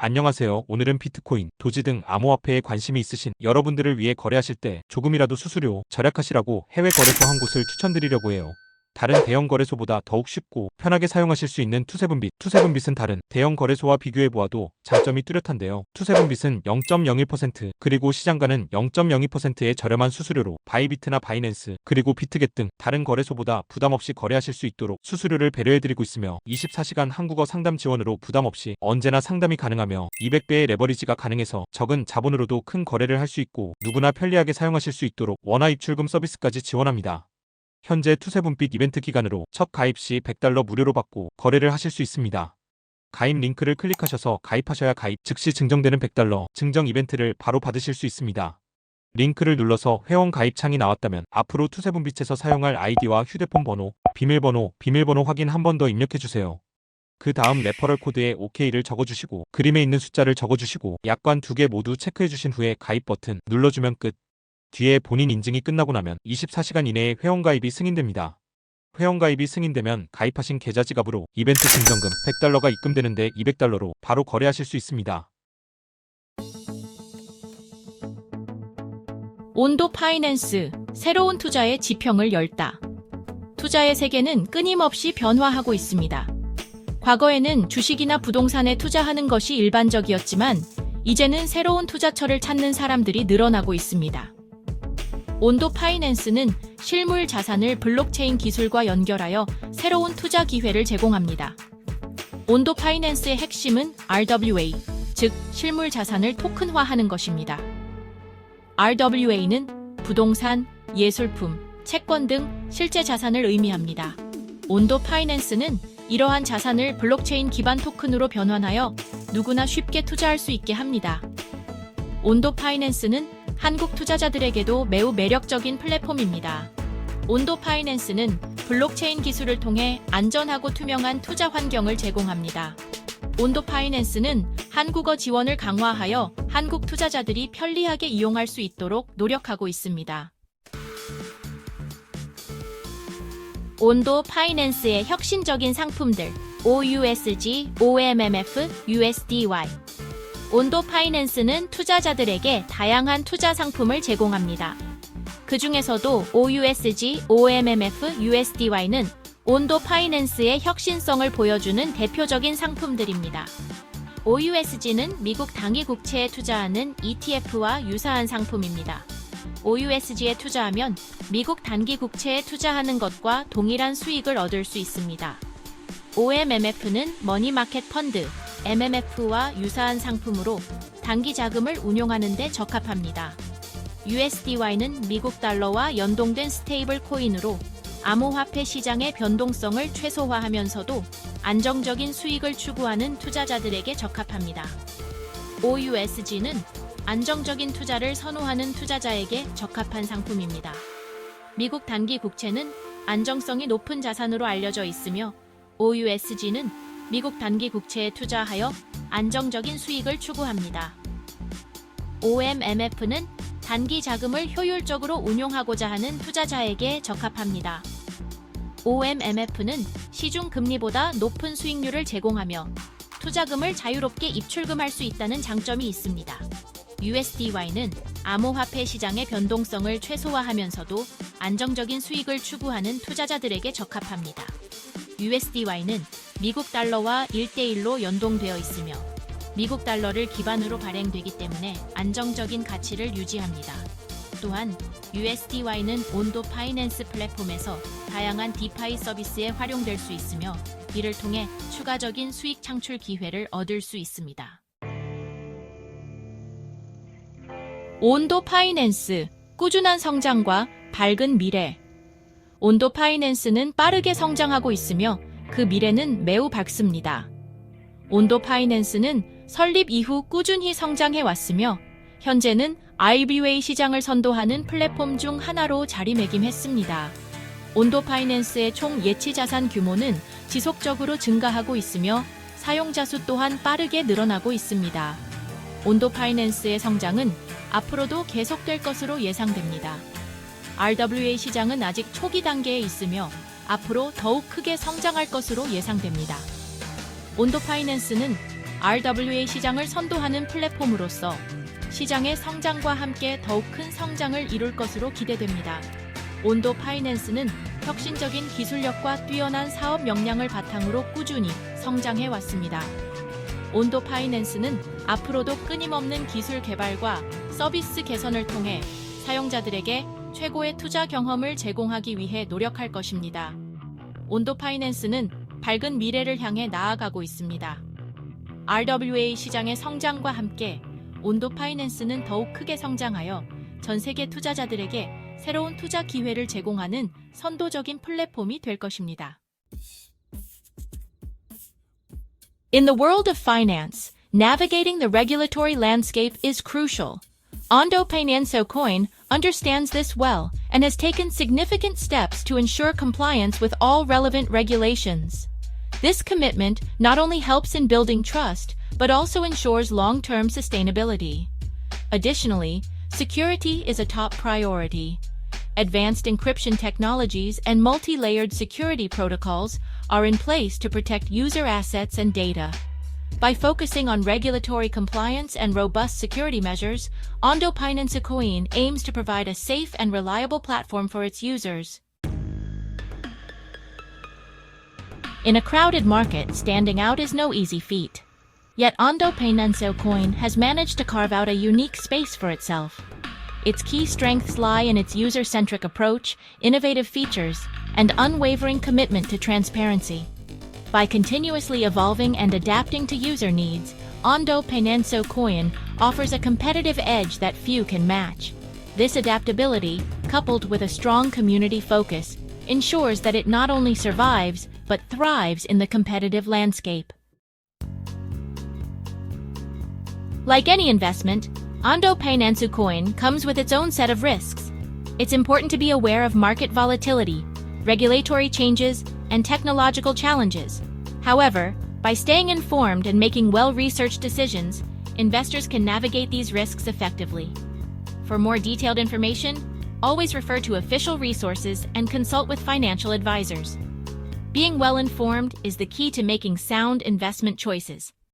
안녕하세요. 오늘은 비트코인, 도지 등 암호화폐에 관심이 있으신 여러분들을 위해 거래하실 때 조금이라도 수수료 절약하시라고 해외 거래소 한 곳을 추천드리려고 해요. 다른 대형 거래소보다 더욱 쉽고 편하게 사용하실 수 있는 투세분빗. 투세분빗은 다른 대형 거래소와 비교해 보아도 장점이 뚜렷한데요. 투세분빗은 0.01% 그리고 시장가는 0.02%의 저렴한 수수료로 바이비트나 바이낸스 그리고 비트겟 등 다른 거래소보다 부담 없이 거래하실 수 있도록 수수료를 배려해 드리고 있으며 24시간 한국어 상담 지원으로 부담 없이 언제나 상담이 가능하며 200배의 레버리지가 가능해서 적은 자본으로도 큰 거래를 할 수 있고 누구나 편리하게 사용하실 수 있도록 원화 입출금 서비스까지 지원합니다. 현재 투세분빛 이벤트 기간으로 첫 가입 시 100달러 무료로 받고 거래를 하실 수 있습니다. 가입 링크를 클릭하셔서 가입하셔야 가입 즉시 증정되는 100달러 증정 이벤트를 바로 받으실 수 있습니다. 링크를 눌러서 회원 가입 창이 나왔다면 앞으로 투세분빛에서 사용할 아이디와 휴대폰 번호, 비밀번호, 비밀번호 확인 한 번 더 입력해주세요. 그 다음 레퍼럴 코드에 OK를 적어주시고 그림에 있는 숫자를 적어주시고 약관 두 개 모두 체크해주신 후에 가입 버튼 눌러주면 끝. 뒤에 본인 인증이 끝나고 나면 24시간 이내에 회원가입이 승인됩니다. 회원가입이 승인되면 가입하신 계좌 지갑으로 이벤트 증정금 100달러가 입금되는데 200달러로 바로 거래하실 수 있습니다. 온도 파이낸스 새로운 투자의 지평을 열다. 투자의 세계는 끊임없이 변화하고 있습니다. 과거에는 주식이나 부동산에 투자하는 것이 일반적이었지만 이제는 새로운 투자처를 찾는 사람들이 늘어나고 있습니다. 온도 파이낸스는 실물 자산을 블록체인 기술과 연결하여 새로운 투자 기회를 제공합니다. 온도 파이낸스의 핵심은 RWA, 즉 실물 자산을 토큰화하는 것입니다. RWA는 부동산, 예술품, 채권 등 실제 자산을 의미합니다. 온도 파이낸스는 이러한 자산을 블록체인 기반 토큰으로 변환하여 누구나 쉽게 투자할 수 있게 합니다. 온도 파이낸스는 한국 투자자들에게도 매우 매력적인 플랫폼입니다. 온도 파이낸스는 블록체인 기술을 통해 안전하고 투명한 투자 환경을 제공합니다. 온도 파이낸스는 한국어 지원을 강화하여 한국 투자자들이 편리하게 이용할 수 있도록 노력하고 있습니다. 온도 파이낸스의 혁신적인 상품들 OUSG, OMMF, USDY 온도 파이낸스는 투자자들에게 다양한 투자 상품을 제공합니다. 그 중에서도 OUSG, OMMF, USDY는 온도 파이낸스의 혁신성을 보여주는 대표적인 상품들입니다. OUSG는 미국 당위 국채에 투자하는 ETF와 유사한 상품입니다. OUSG에 투자하면 미국 단기 국채에 투자하는 것과 동일한 수익을 얻을 수 있습니다. OMMF는 머니마켓 펀드, MMF와 유사한 상품으로 단기 자금을 운용하는 데 적합합니다. USDY는 미국 달러와 연동된 스테이블 코인으로 암호화폐 시장의 변동성을 최소화하면서도 안정적인 수익을 추구하는 투자자들에게 적합합니다. OUSG는 안정적인 투자를 선호하는 투자자에게 적합한 상품입니다. 미국 단기 국채는 안정성이 높은 자산으로 알려져 있으며 OUSG는 미국 단기 국채에 투자하여 안정적인 수익을 추구합니다. OMMF는 단기 자금을 효율적으로 운용하고자 하는 투자자에게 적합합니다. OMMF는 시중 금리보다 높은 수익률을 제공하며 투자금을 자유롭게 입출금할 수 있다는 장점이 있습니다. USDY는 암호화폐 시장의 변동성을 최소화하면서도 안정적인 수익을 추구하는 투자자들에게 적합합니다. USDY는 미국 달러와 1대1로 연동되어 있으며 미국 달러를 기반으로 발행되기 때문에 안정적인 가치를 유지합니다. 또한 USDY는 온도 파이낸스 플랫폼에서 다양한 디파이 서비스에 활용될 수 있으며 이를 통해 추가적인 수익 창출 기회를 얻을 수 있습니다. 온도 파이낸스, 꾸준한 성장과 밝은 미래. 온도 파이낸스는 빠르게 성장하고 있으며 그 미래는 매우 밝습니다. 온도 파이낸스는 설립 이후 꾸준히 성장해 왔으며 현재는 IBWay 시장을 선도하는 플랫폼 중 하나로 자리매김했습니다. 온도 파이낸스의 총 예치 자산 규모는 지속적으로 증가하고 있으며 사용자 수 또한 빠르게 늘어나고 있습니다. 온도 파이낸스의 성장은 앞으로도 계속될 것으로 예상됩니다. RWA 시장은 아직 초기 단계에 있으며 앞으로 더욱 크게 성장할 것으로 예상됩니다. 온도 파이낸스는 RWA 시장을 선도하는 플랫폼으로서 시장의 성장과 함께 더욱 큰 성장을 이룰 것으로 기대됩니다. 온도 파이낸스는 혁신적인 기술력과 뛰어난 사업 역량을 바탕으로 꾸준히 성장해 왔습니다. 온도 파이낸스는 앞으로도 끊임없는 기술 개발과 서비스 개선을 통해 사용자들에게 최고의 투자 경험을 제공하기 위해 노력할 것입니다. 온도 파이낸스는 밝은 미래를 향해 나아가고 있습니다. RWA 시장의 성장과 함께 온도 파이낸스는 더욱 크게 성장하여 전 세계 투자자들에게 새로운 투자 기회를 제공하는 선도적인 플랫폼이 될 것입니다. In the world of finance, navigating the regulatory landscape is crucial. Ondo Painenso Coin understands this well and has taken significant steps to ensure compliance with all relevant regulations. This commitment not only helps in building trust, but also ensures long-term sustainability. Additionally, security is a top priority. Advanced encryption technologies and multi-layered security protocols are in place to protect user assets and data. By focusing on regulatory compliance and robust security measures, Ondo Finance Coin aims to provide a safe and reliable platform for its users. In a crowded market, standing out is no easy feat. Yet Ondo Painenso Coin has managed to carve out a unique space for itself. Its key strengths lie in its user-centric approach, innovative features, and unwavering commitment to transparency. By continuously evolving and adapting to user needs, Ondo Painenso Coin offers a competitive edge that few can match. This adaptability, coupled with a strong community focus, ensures that it not only survives, but thrives in the competitive landscape. Like any investment, Ondo Painensu Coin comes with its own set of risks. It's important to be aware of market volatility, regulatory changes, and technological challenges. However, by staying informed and making well-researched decisions, investors can navigate these risks effectively. For more detailed information, always refer to official resources and consult with financial advisors. Being well informed is the key to making sound investment choices.